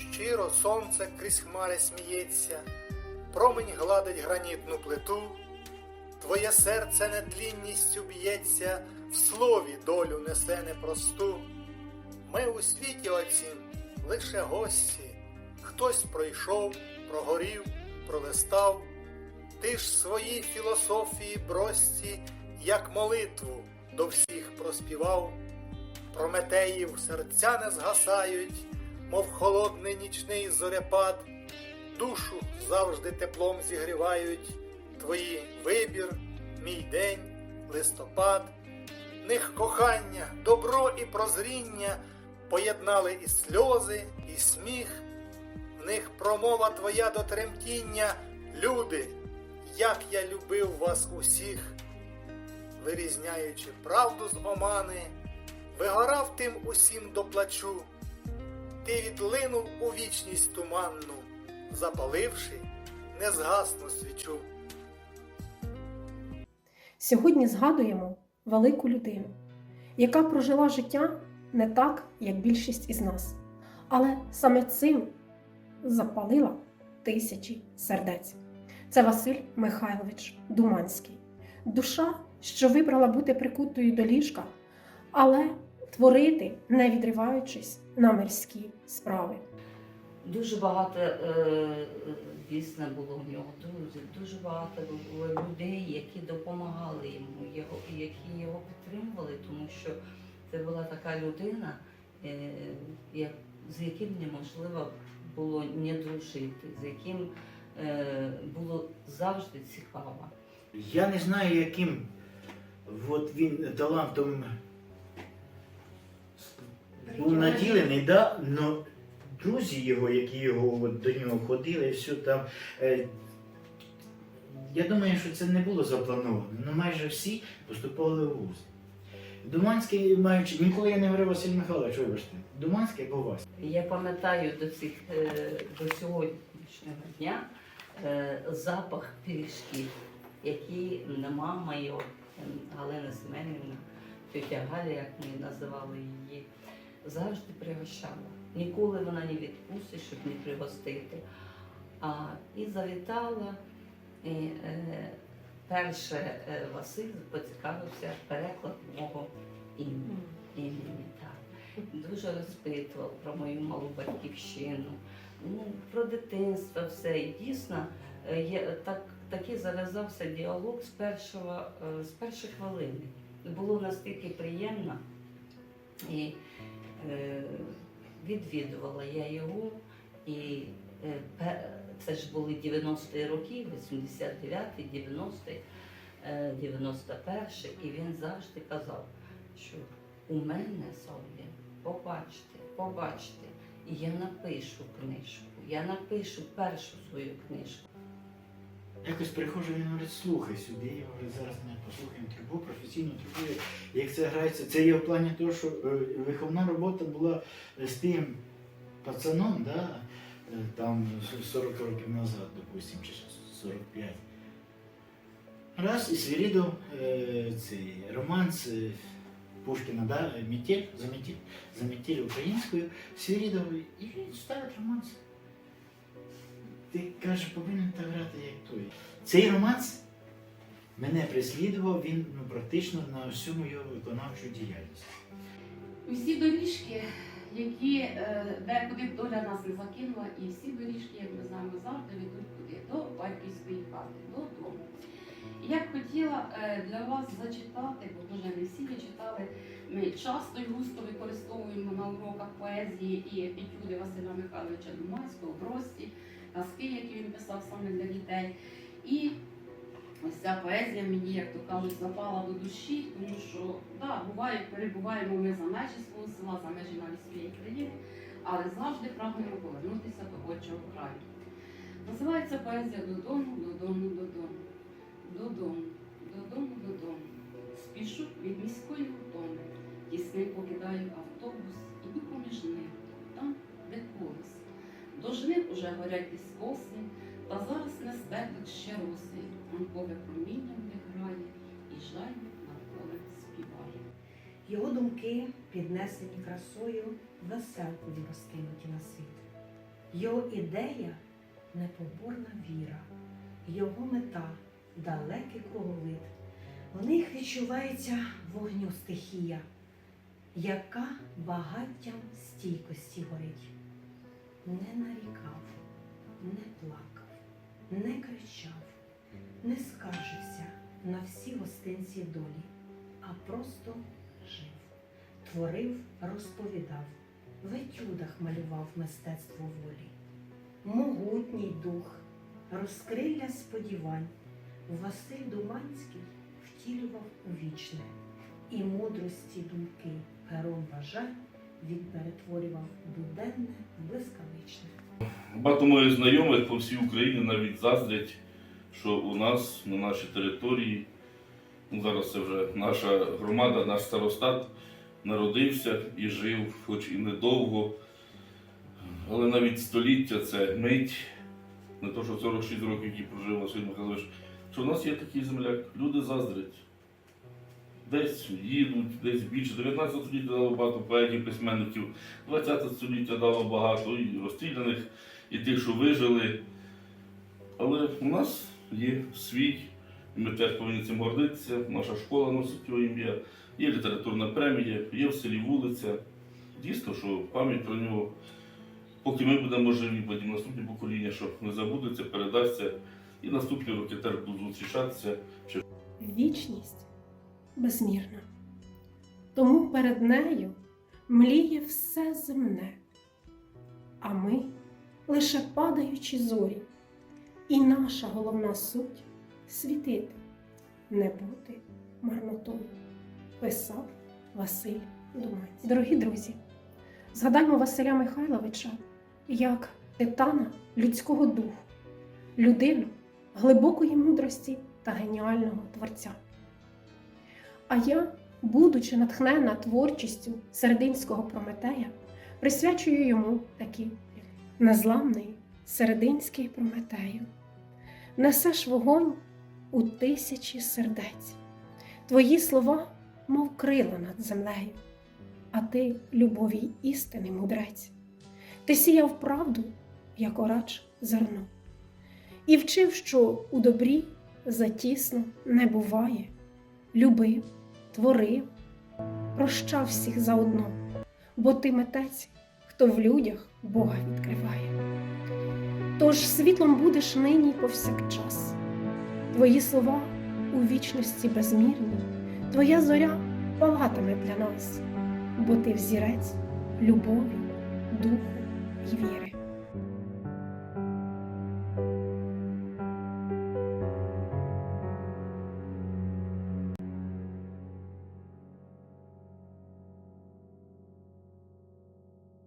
щиро сонце крізь хмари сміється, промень гладить гранітну плиту, твоє серце нетлінністю б'ється, в слові долю несе непросту. Ми у світі оцім лише гості, хтось пройшов, прогорів, пролистав, ти ж свої філософії прості, як молитву до всіх проспівав. Прометеїв серця не згасають, мов холодний нічний зоряпад, душу завжди теплом зігрівають, твої вибір, мій день, листопад, них кохання, добро і прозріння поєднали і сльози, і сміх, в них промова твоя до тремтіння, люди, як я любив вас усіх, вирізняючи правду з омани, вигорав тим усім доплачу, ти відлинув у вічність туманну, запаливши незгасну свічу. Сьогодні згадуємо велику людину, яка прожила життя не так, як більшість із нас, але саме цим запалила тисячі сердець. Це Василь Михайлович Думанський, душа, що вибрала бути прикутою до ліжка, але творити, не відриваючись на мирські справи. Дуже багато е, дійсно було в нього друзів, дуже багато було людей, які допомагали йому, його, які його підтримували, тому що це була така людина, е, як, з яким неможливо було не дружити, з яким е, було завжди цікаво. Я не знаю, яким от він талантом був наділений, да? но друзі його, які його от, до нього ходили, все там. Е, я думаю, що це не було заплановано. Ну майже всі поступали в вуз. Думанський, маючи, ніколи я не говорив Василь Михайлович, вибачте, Думанський або Вася. Я пам'ятаю до цих е, до сьогоднішнього дня е, запах пиріжків, які мама його, е, Галина Семенівна, тетя Галя, як ми називали її, завжди пригощала. Ніколи вона не відпустить, щоб не пригостити. А, і завітала. І, е, перше е, Василь поцікавився переклад мого імені. імені так. Дуже розпитував про мою малу батьківщину, ну, про дитинство, все. І дійсно е, є, так, такий зав'язався діалог з, першого, е, з перших хвилин. Було настільки приємно. І відвідувала я його. І е, це ж були 90-ті роки, 89-й, 90-й, е, 91-й, і він завжди казав, що у мене Соня, побачте, побачте, і я напишу книжку, я напишу першу свою книжку. Якось приходжу, він говорить, слухай сюди, я говорю, зараз ми послухаємо трубу, професійну трубу, як це грається. Це є в плані того, що е, виховна робота була з тим пацаном, да, е, там 40 років назад, допустим, чи 45. Раз і Свірідов, е, цей романс е, Пушкіна, да, Метель, за метель, за метель українською, Свірідов, і ставить романс. Ти каже, повинен так грати, як той. Цей романс мене прислідував, він ну, практично на всю мою виконавчу діяльність. Всі доріжки, які де куди доля нас не закинула, і всі доріжки, як ми знаємо, завжди ведуть куди до батьківської хати, додому. Я б хотіла е, для вас зачитати, бо дуже не всі ви читали. Ми часто і густо використовуємо на уроках поезії і етюди Василя Михайловича Думанського, Брості, казки, які він писав саме для дітей. І ось ця поезія мені, як то кажуть, запала до душі, тому що да, буває, перебуваємо ми за межі свого села, за межі навіть своєї країни, але завжди прагнемо повернутися до отчого краю. Називається поезія додому, додому, додому, додому, додому, додому. Спішу від міської втоми, тісний покидаю автобус, Уже горять іскоси, та зараз не стекуть ще роси. Ранкове проміння грає, і жаль навколо співає. Його думки, піднесені красою, веселкою розкинуті на світ. Його ідея непоборна віра, його мета далекий круговид. В них відчувається вогню стихія, яка багаттям стійкості горить. Не нарікав, не плакав, не кричав, не скаржився на всі гостинці долі, а просто жив, творив, розповідав, в етюдах малював мистецтво волі. Могутній дух, розкрилля сподівань, Василь Думанський втілював у вічне, і мудрості думки пером бажань він перетворював буденне блискавичне. Багато моїх знайомих по всій Україні навіть заздрять, що у нас на нашій території, ну зараз це вже наша громада, наш старостат народився і жив, хоч і недовго, але навіть століття це мить, не то, що 46 років, які прожив Василь Михайлович, що у нас є такий земляк, люди заздрять. Десь їдуть, десь більше. 19 століття дало багато поетів, письменників, 20 століття дало багато і розстріляних, і тих, що вижили. Але у нас є свій, ми теж повинні цим гордитися. Наша школа носить його ім'я, є літературна премія, є в селі вулиця. Дійсно, що пам'ять про нього, поки ми будемо живі, потім наступні покоління, що не забудеться, передасться, і наступні роки теж будуть зустрічатися. Вічність безмірна. Тому перед нею мліє все земне, а ми лише падаючі зорі, і наша головна суть світити, не бути марнотою, писав Василь Думець. Дорогі друзі, згадаймо Василя Михайловича як титана людського духу, людину глибокої мудрості та геніального творця. А я, будучи натхнена творчістю серединського Прометея, присвячую йому такі незламний серединський Прометею. Несеш вогонь у тисячі сердець. Твої слова, мов крила над землею, а ти любові істини мудрець. Ти сіяв правду, якорач зерно, і вчив, що у добрі затісно не буває любив, творив, прощав всіх заодно, бо ти митець, хто в людях Бога відкриває. Тож світлом будеш нині повсякчас. Твої слова у вічності безмірні, твоя зоря палатиме для нас, бо ти взірець любові, духу й віри.